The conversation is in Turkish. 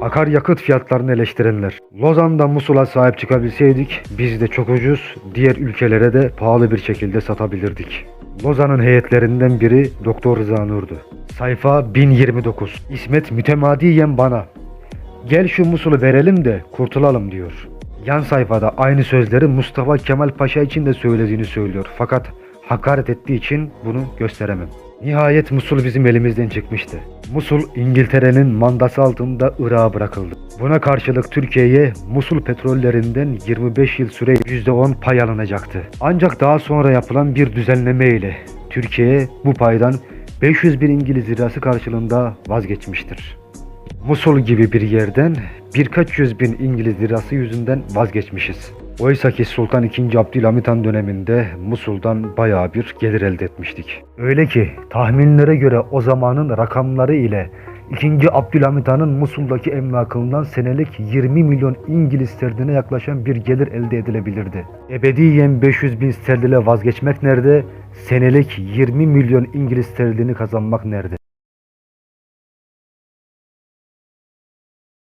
Akaryakıt fiyatlarını eleştirenler. Lozan'da Musul'a sahip çıkabilseydik biz de çok ucuz, diğer ülkelere de pahalı bir şekilde satabilirdik. Lozan'ın heyetlerinden biri Doktor Rıza Nur'du. Sayfa 1029. İsmet mütemadiyen bana. Gel şu Musul'u verelim de kurtulalım diyor. Yan sayfada aynı sözleri Mustafa Kemal Paşa için de söylediğini söylüyor. Fakat hakaret ettiği için bunu gösteremem. Nihayet Musul bizim elimizden çıkmıştı. Musul İngiltere'nin mandası altında Irak'a bırakıldı. Buna karşılık Türkiye'ye Musul petrollerinden 25 yıl süre %10 pay alınacaktı. Ancak daha sonra yapılan bir düzenleme ile Türkiye bu paydan 500 bin İngiliz lirası karşılığında vazgeçmiştir. Musul gibi bir yerden birkaç yüz bin İngiliz lirası yüzünden vazgeçmişiz. Oysa ki Sultan II. Abdülhamit Han döneminde Musul'dan bayağı bir gelir elde etmiştik. Öyle ki tahminlere göre o zamanın rakamları ile 2. Abdülhamit Han'ın Musul'daki emlakından senelik 20 milyon İngiliz sterline yaklaşan bir gelir elde edilebilirdi. Ebediyen 500 bin sterline vazgeçmek nerede? Senelik 20 milyon İngiliz sterlini kazanmak nerede?